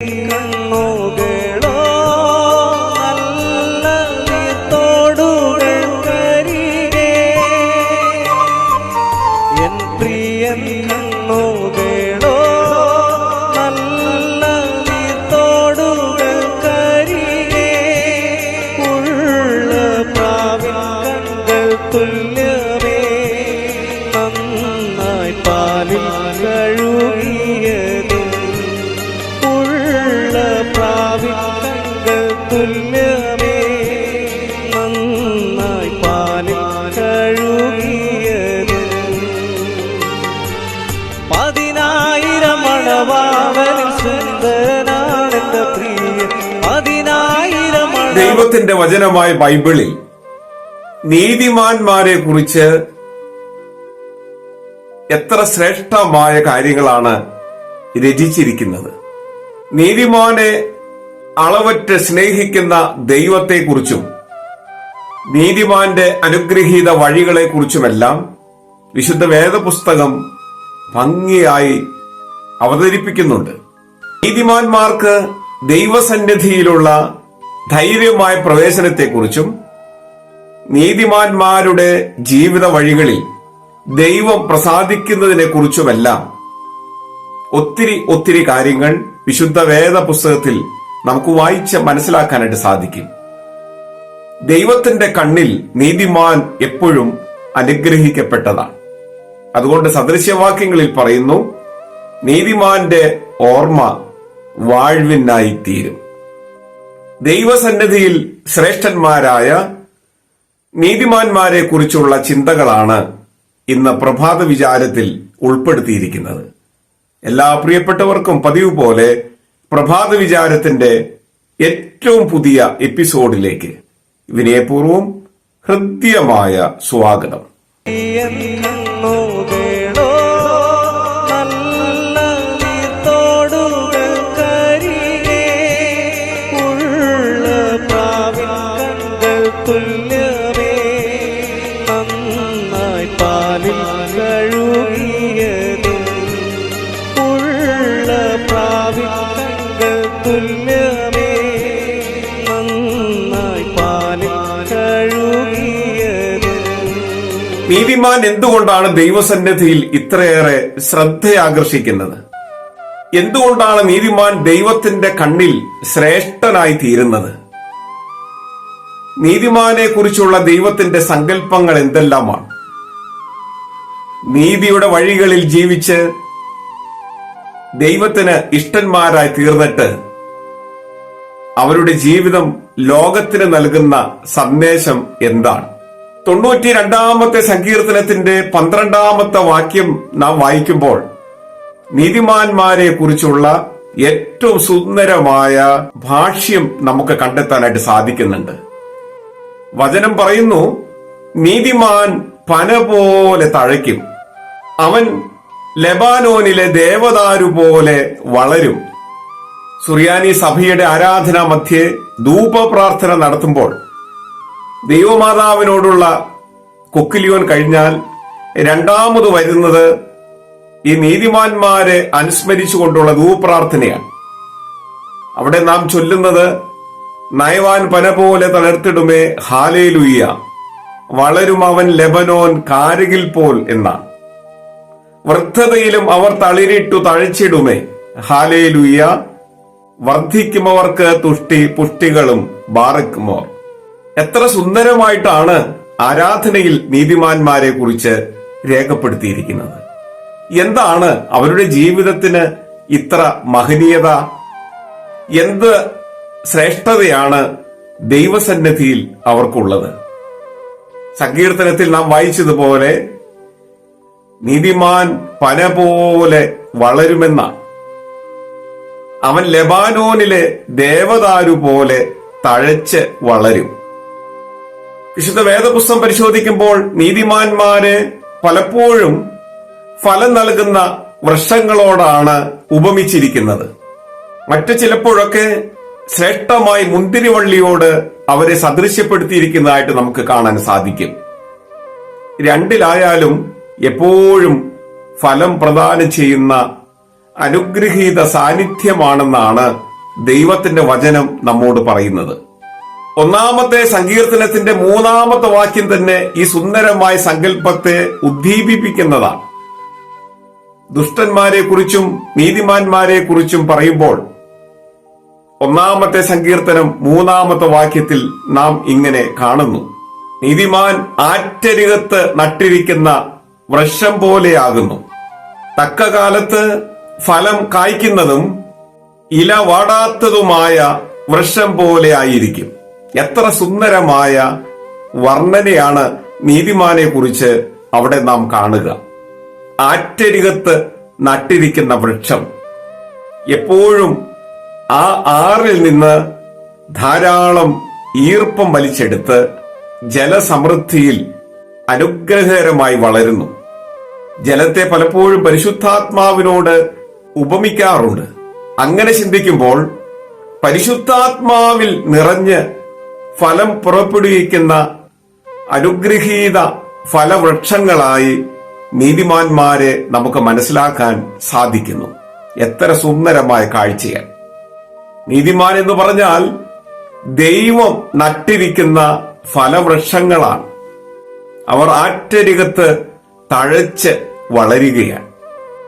കണ്ണുകളോ നല്ല തോടുകൾ കരികെ എൻ പ്രിയൻ കണ്ണുകളോ നല്ല തോടുകൾ കരികെ ഉള്ള പ്രാവിൽ തുല്യമേ. നന്നായി പാലിൽ കഴു ദൈവത്തിന്റെ വചനമായ ബൈബിളിൽ നീതിമാന്മാരെ കുറിച്ച് എത്ര ശ്രേഷ്ഠമായ കാര്യങ്ങളാണ് രചിച്ചിരിക്കുന്നത്. നീതിമാനെ അളവറ്റ് സ്നേഹിക്കുന്ന ദൈവത്തെക്കുറിച്ചും നീതിമാന്റെ അനുഗ്രഹീത വഴികളെക്കുറിച്ചുമെല്ലാം വിശുദ്ധ വേദപുസ്തകം ഭംഗിയായി അവതരിപ്പിക്കുന്നുണ്ട്. നീതിമാന്മാർക്ക് ദൈവസന്നിധിയിലുള്ള ധൈര്യമായ പ്രവേശനത്തെക്കുറിച്ചും നീതിമാന്മാരുടെ ജീവിത വഴികളിൽ ദൈവം പ്രസാദിക്കുന്നതിനെക്കുറിച്ചുമെല്ലാം ഒത്തിരി ഒത്തിരി കാര്യങ്ങൾ വിശുദ്ധ വേദ പുസ്തകത്തിൽ നമുക്ക് വായിച്ച് മനസ്സിലാക്കാനായിട്ട് സാധിക്കും. ദൈവത്തിന്റെ കണ്ണിൽ നീതിമാൻ എപ്പോഴും അനുഗ്രഹിക്കപ്പെട്ടതാണ്. അതുകൊണ്ട് സദൃശ്യവാക്യങ്ങളിൽ പറയുന്നു നീതിമാന്റെ ഓർമ്മ വാഴ്വിനായി തീരും ദൈവസന്നിധിയിൽ ശ്രേഷ്ഠന്മാരായ നീതിമാന്മാരെ കുറിച്ചുള്ള ചിന്തകളാണ് ഇന്ന് പ്രഭാത വിചാരത്തിൽ ഉൾപ്പെടുത്തിയിരിക്കുന്നത്. എല്ലാ പ്രിയപ്പെട്ടവർക്കും പതിവ് പോലെ പ്രഭാത വിചാരത്തിന്റെ ഏറ്റവും പുതിയ എപ്പിസോഡിലേക്ക് വിനയപൂർവം ഹൃദ്യമായ സ്വാഗതം. തുല്യമേ നന്നായി പാലിൽ കഴുകിയതും ഉള്ള പ്രാവികൾ തുല്യമേ നന്നായി പാലിൽ കഴുകിയതും. നീതിമാൻ എന്തുകൊണ്ടാണ് ദൈവസന്നിധിയിൽ ഇത്രയേറെ ശ്രദ്ധയാകർഷിക്കുന്നത്? എന്തുകൊണ്ടാണ് നീതിമാൻ ദൈവത്തിന്റെ കണ്ണിൽ ശ്രേഷ്ഠനായി തീരുന്നത്? നീതിമാനെ കുറിച്ചുള്ള ദൈവത്തിന്റെ സങ്കല്പങ്ങൾ എന്തെല്ലാമാണ്? നീതിയുടെ വഴികളിൽ ജീവിച്ച് ദൈവത്തിന് ഇഷ്ടന്മാരായി തീർന്നിട്ട് അവരുടെ ജീവിതം ലോകത്തിന് നൽകുന്ന സന്ദേശം എന്താണ്? തൊണ്ണൂറ്റി രണ്ടാമത്തെ സങ്കീർത്തനത്തിന്റെ പന്ത്രണ്ടാമത്തെ വാക്യം നാം വായിക്കുമ്പോൾ നീതിമാന്മാരെ കുറിച്ചുള്ള ഏറ്റവും സുന്ദരമായ ഭാഷ്യം നമുക്ക് കണ്ടെത്താനായിട്ട് സാധിക്കുന്നുണ്ട്. വചനം പറയുന്നു നീതിമാൻ പന പോലെ തഴയ്ക്കും. അവൻ ലെബാനോനിലെ ദേവദാരു പോലെ വളരും. സുറിയാനി സഭയുടെ ആരാധനാ മധ്യേ ധൂപപ്രാർത്ഥന നടത്തുമ്പോൾ ദൈവമാതാവിനോടുള്ള കൊക്കിലിയോൻ കഴിഞ്ഞാൽ രണ്ടാമത് വരുന്നത് ഈ നീതിമാന്മാരെ അനുസ്മരിച്ചുകൊണ്ടുള്ള ധൂപ്രാർത്ഥനയാണ് അവിടെ നാം ചൊല്ലുന്നത് നയവാൻ പന പോലെ തളർത്തിടുമേ ഹാലേലുയ്യ. വളരും അവൻ ലെബനോൻ കാരകിൽ പോൽ എന്നാണ് വൃദ്ധതയിലും അവർ തളിരിട്ടു തഴച്ചിടുമേ ഹാലേലുയ്യ. വർദ്ധിക്കുമവർക്ക് തുഷ്ടി പുഷ്ടികളും ബാറക്കുമോർ. എത്ര സുന്ദരമായിട്ടാണ് ആരാധനയിൽ നീതിമാന്മാരെ കുറിച്ച് രേഖപ്പെടുത്തിയിരിക്കുന്നത്. എന്താണ് അവരുടെ ജീവിതത്തിന് ഇത്ര മഹനീയത? എന്ത് ശ്രേഷ്ഠതയാണ് ദൈവസന്നിധിയിൽ അവർക്കുള്ളത്. സങ്കീർത്തനത്തിൽ നാം വായിച്ചതുപോലെ നീതിമാൻ പന പോലെ വളരുമെന്ന അവൻ ലെബാനോനിലെ ദേവദാരു പോലെ തഴച്ച് വളരും. വിശുദ്ധ വേദപുസ്തകം പരിശോധിക്കുമ്പോൾ നീതിമാന്മാരെ പലപ്പോഴും ഫലം നൽകുന്ന വൃക്ഷങ്ങളോടാണ് ഉപമിച്ചിരിക്കുന്നത്. മറ്റു ചിലപ്പോഴൊക്കെ ശ്രേഷ്ഠമായി മുന്തിരിവള്ളിയോട് അവരെ സദൃശ്യപ്പെടുത്തിയിരിക്കുന്നതായിട്ട് നമുക്ക് കാണാൻ സാധിക്കും. രണ്ടിലായാലും എപ്പോഴും ഫലം പ്രദാനം ചെയ്യുന്ന അനുഗ്രഹീത സാന്നിധ്യമാണെന്നാണ് ദൈവത്തിന്റെ വചനം നമ്മോട് പറയുന്നത്. ഒന്നാമത്തെ സങ്കീർത്തനത്തിന്റെ മൂന്നാമത്തെ വാക്യം തന്നെ ഈ സുന്ദരമായ സങ്കല്പത്തെ ഉദ്ദീപിപ്പിക്കുന്നതാണ്. ദുഷ്ടന്മാരെ കുറിച്ചും നീതിമാന്മാരെ കുറിച്ചും പറയുമ്പോൾ ഒന്നാമത്തെ സങ്കീർത്തനം മൂന്നാമത്തെ വാക്യത്തിൽ നാം ഇങ്ങനെ കാണുന്നു. നീതിമാൻ ആറ്റരികത്ത് നട്ടിരിക്കുന്ന വൃക്ഷം പോലെയാകുന്നു. തക്ക കാലത്ത് ഫലം കായ്ക്കുന്നതും ഇല വാടാത്തതുമായ വൃക്ഷം പോലെ ആയിരിക്കും. എത്ര സുന്ദരമായ വർണനയാണ് നീതിമാനെ കുറിച്ച് അവിടെ നാം കാണുക. ആറ്റരികത്ത് നട്ടിരിക്കുന്ന വൃക്ഷം എപ്പോഴും ആ ആറിൽ നിന്ന് ധാരാളം ഈർപ്പം വലിച്ചെടുത്ത് ജലസമൃദ്ധിയിൽ അനുഗ്രഹകരമായി വളരുന്നു. ജലത്തെ പലപ്പോഴും പരിശുദ്ധാത്മാവിനോട് ഉപമിക്കാറുണ്ട്. അങ്ങനെ ചിന്തിക്കുമ്പോൾ പരിശുദ്ധാത്മാവിൽ നിറഞ്ഞ് ഫലം പുറപ്പെടുവിക്കുന്ന അനുഗ്രഹീത ഫലവൃക്ഷങ്ങളായി നീതിമാന്മാരെ നമുക്ക് മനസ്സിലാക്കാൻ സാധിക്കുന്നു. എത്ര സുന്ദരമായ കാഴ്ചയാണ്. നീതിമാൻ എന്ന് പറഞ്ഞാൽ ദൈവം നട്ടിരിക്കുന്ന ഫലവൃക്ഷങ്ങളാണ്. അവർ ആറ്റരികത്ത് തഴച്ച് വളരുകയാണ്.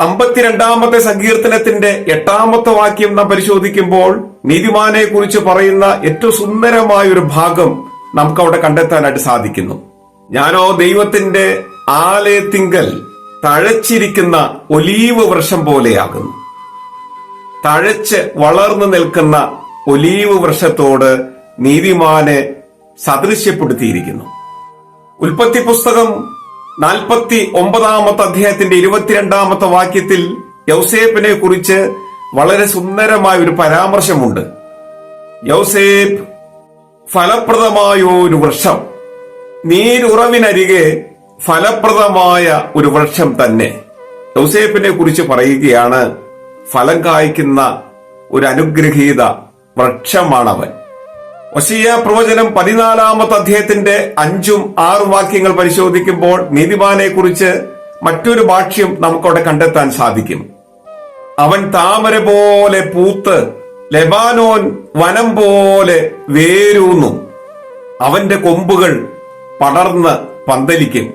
അമ്പത്തിരണ്ടാമത്തെ സങ്കീർത്തനത്തിന്റെ എട്ടാമത്തെ വാക്യം നാം പരിശോധിക്കുമ്പോൾ നീതിമാനെ കുറിച്ച് പറയുന്ന ഏറ്റവും സുന്ദരമായ ഒരു ഭാഗം നമുക്ക് അവിടെ കണ്ടെത്താനായിട്ട് സാധിക്കുന്നു. ഞാനോ ദൈവത്തിന്റെ ആലയത്തിങ്കൽ തഴച്ചിരിക്കുന്ന ഒലീവ് വൃക്ഷം പോലെയാകുന്നു. തഴച്ച് വളർന്നു നിൽക്കുന്ന ഒലീവ് വൃക്ഷത്തോട് നീതിമാനെ സദൃശ്യപ്പെടുത്തിയിരിക്കുന്നു. ഉൽപ്പത്തി പുസ്തകം നാൽപ്പത്തി ഒമ്പതാമത്തെ അദ്ദേഹത്തിന്റെ ഇരുപത്തിരണ്ടാമത്തെ വാക്യത്തിൽ യൗസേപ്പിനെ കുറിച്ച് വളരെ സുന്ദരമായ ഒരു പരാമർശമുണ്ട്. യൗസേപ്പ് ഫലപ്രദമായ ഒരു വൃക്ഷം. നീരുറവിനരികെ ഫലപ്രദമായ ഒരു വൃക്ഷം തന്നെ. യൗസേപ്പിനെ കുറിച്ച് പറയുകയാണ് ഫലം കായ്ക്കുന്ന ഒരു അനുഗ്രഹീത വൃക്ഷമാണവൻ. ഒശിയ പ്രവചനം പതിനാലാമത്തെ അധ്യായത്തിന്റെ അഞ്ചും ആറും വാക്യങ്ങൾ പരിശോധിക്കുമ്പോൾ നീതിമാനെ കുറിച്ച് മറ്റൊരു ഭാഷ്യം നമുക്കവിടെ കണ്ടെത്താൻ സാധിക്കും. അവൻ താമര പോലെ പൂത്ത് ലെബാനോൻ വനം പോലെ വേരൂന്നു. അവന്റെ കൊമ്പുകൾ പടർന്ന് പന്തലിക്കും.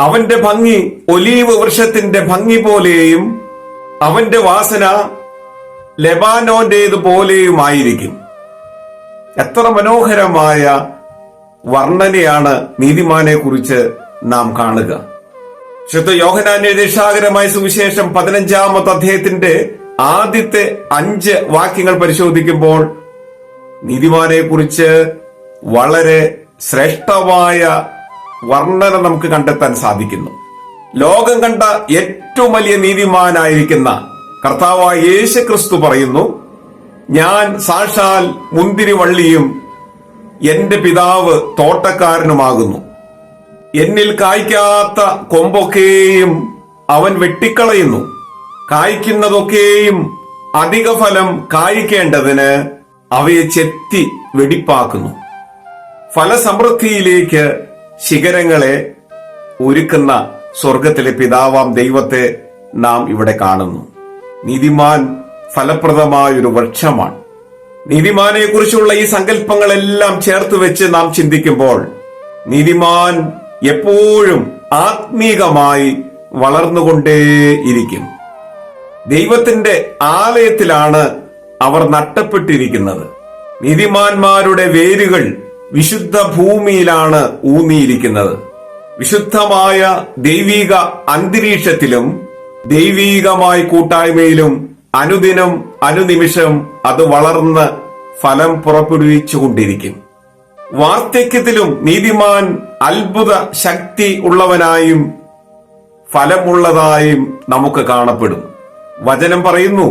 അവന്റെ ഭംഗി ഒലീവ് വൃക്ഷത്തിന്റെ ഭംഗി പോലെയും അവന്റെ വാസന ലെബാനോന്റേതുപോലെയുമായിരിക്കും എത്ര മനോഹരമായ വർണനയാണ് നീതിമാനെ കുറിച്ച് നാം കാണുക. ശുദ്ധ യോഹനാന്റെ നിഷാകരമായ സുവിശേഷം പതിനഞ്ചാമത്തെ അധ്യായത്തിന്റെ ആദ്യത്തെ അഞ്ച് വാക്യങ്ങൾ പരിശോധിക്കുമ്പോൾ നീതിമാനെ കുറിച്ച് വളരെ ശ്രേഷ്ഠമായ വർണന നമുക്ക് കണ്ടെത്താൻ സാധിക്കുന്നു. ലോകം കണ്ട ഏറ്റവും വലിയ നീതിമാനായിരിക്കുന്ന കർത്താവായ യേശു ക്രിസ്തു പറയുന്നു ഞാൻ സാക്ഷാൽ മുന്തിരിവള്ളിയും എന്റെ പിതാവ് തോട്ടക്കാരനുമാകുന്നു. എന്നിൽ കായ്ക്കാത്ത കൊമ്പൊക്കെയും അവൻ വെട്ടിക്കളയുന്നു. കായ്ക്കുന്നതൊക്കെയും അധിക ഫലം കായ്ക്കേണ്ടതിന് അവയെ ചെത്തി വെടിപ്പാക്കുന്നു. ഫലസമൃദ്ധിയിലേക്ക് ശിഖരങ്ങളെ ഒരുക്കുന്ന സ്വർഗത്തിലെ പിതാവാം ദൈവത്തെ നാം ഇവിടെ കാണുന്നു. നീതിമാൻ ഫലപ്രദമായ ഒരു വൃക്ഷമാണ്. നീതിമാനെ കുറിച്ചുള്ള ഈ സങ്കല്പങ്ങളെല്ലാം ചേർത്ത് വെച്ച് നാം ചിന്തിക്കുമ്പോൾ നീതിമാൻ എപ്പോഴും ആത്മീകമായി വളർന്നുകൊണ്ടേയിരിക്കും. ദൈവത്തിന്റെ ആലയത്തിലാണ് അവർ നട്ടപ്പെട്ടിരിക്കുന്നത്. നീതിമാന്മാരുടെ വേരുകൾ വിശുദ്ധ ഭൂമിയിലാണ് ഊന്നിയിരിക്കുന്നത്. വിശുദ്ധമായ ദൈവിക അന്തരീക്ഷത്തിലും ദൈവീകമായ കൂട്ടായ്മയിലും അനുദിനം അനുനിമിഷം അത് വളർന്ന് ഫലം പുറപ്പെടുവിച്ചുകൊണ്ടിരിക്കും. വാർദ്ധക്യത്തിലും നീതിമാൻ അത്ഭുത ശക്തി ഉള്ളവനായും ഫലമുള്ളതായും നമുക്ക് കാണപ്പെടും. വചനം പറയുന്നു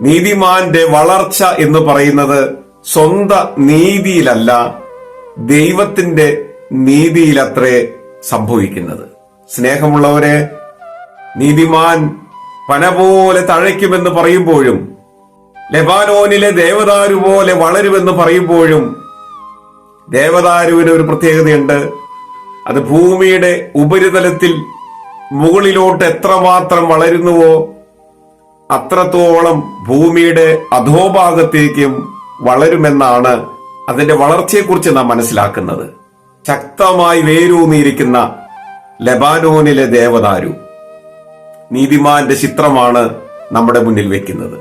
നീതിമാന്റെ വളർച്ച എന്ന് പറയുന്നത് സ്വന്ത നീതിയിലല്ല ദൈവത്തിന്റെ നീതിയിലത്രേ സംഭവിക്കുന്നത്. സ്നേഹമുള്ളവരെ നീതിമാൻ പന പോലെ തഴയ്ക്കുമെന്ന് പറയുമ്പോഴും ലെബാനോനിലെ ദേവദാരു പോലെ വളരുമെന്ന് പറയുമ്പോഴും ദേവദാരുവിന് ഒരു പ്രത്യേകതയുണ്ട്. അത് ഭൂമിയുടെ ഉപരിതലത്തിൽ മുകളിലോട്ട് എത്രമാത്രം വളരുന്നുവോ അത്രത്തോളം ഭൂമിയുടെ അധോഭാഗത്തേക്കും വളരുമെന്നാണ് അതിന്റെ വളർച്ചയെക്കുറിച്ച് നാം മനസ്സിലാക്കുന്നത്. ശക്തമായി വേരൂന്നിയിരിക്കുന്ന ലബാനോനിലെ ദേവദാരു നീതിമാന്റെ ചിത്രമാണ് നമ്മുടെ മുന്നിൽ വെക്കുന്നത്.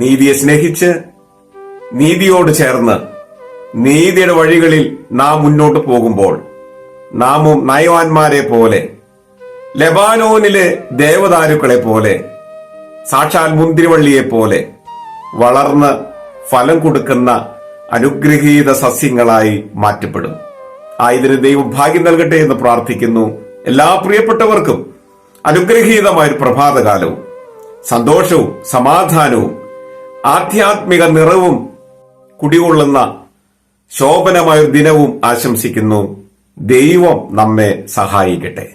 നീതിയെ സ്നേഹിച്ച് നീതിയോട് ചേർന്ന് നീതിയുടെ വഴികളിൽ നാം മുന്നോട്ട് പോകുമ്പോൾ നാമും നയവാന്മാരെ പോലെ ലബാനോനിലെ ദേവദാരുക്കളെ പോലെ സാക്ഷാൽ മുന്തിരിവള്ളിയെ പോലെ വളർന്ന് ഫലം കൊടുക്കുന്ന അനുഗ്രഹീത സസ്യങ്ങളായി മാറ്റപ്പെടും. ആയതിന് ദൈവം ഭാഗ്യം നൽകട്ടെ എന്ന് പ്രാർത്ഥിക്കുന്നു. എല്ലാ പ്രിയപ്പെട്ടവർക്കും അനുഗ്രഹീതമായ ഒരു പ്രഭാതകാലവും സന്തോഷവും സമാധാനവും ആധ്യാത്മിക നിറവും കുടികൊള്ളുന്ന ശോഭനമായ ദിനവും ആശംസിക്കുന്നു. ദൈവം നമ്മെ സഹായിക്കട്ടെ.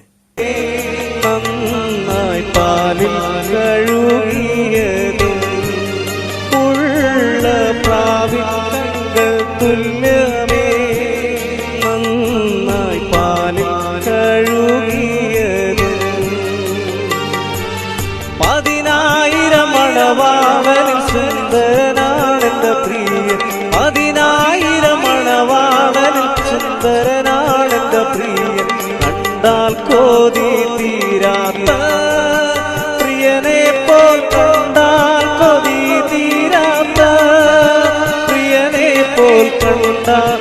പാലിൽ സുന്ദരനാണെന്റെ പ്രിയൻ. പതിനായിരം മണവാവനിൽ സുന്ദരനാണെന്റെ പ്രിയൻ. കണ്ടാൽ കോതി തീരാത്ത പ്രിയനെ പോൽ കണ്ടാൽ കൊതി തീരാത്ത പ്രിയനെ പോൽ കണ്ടാൽ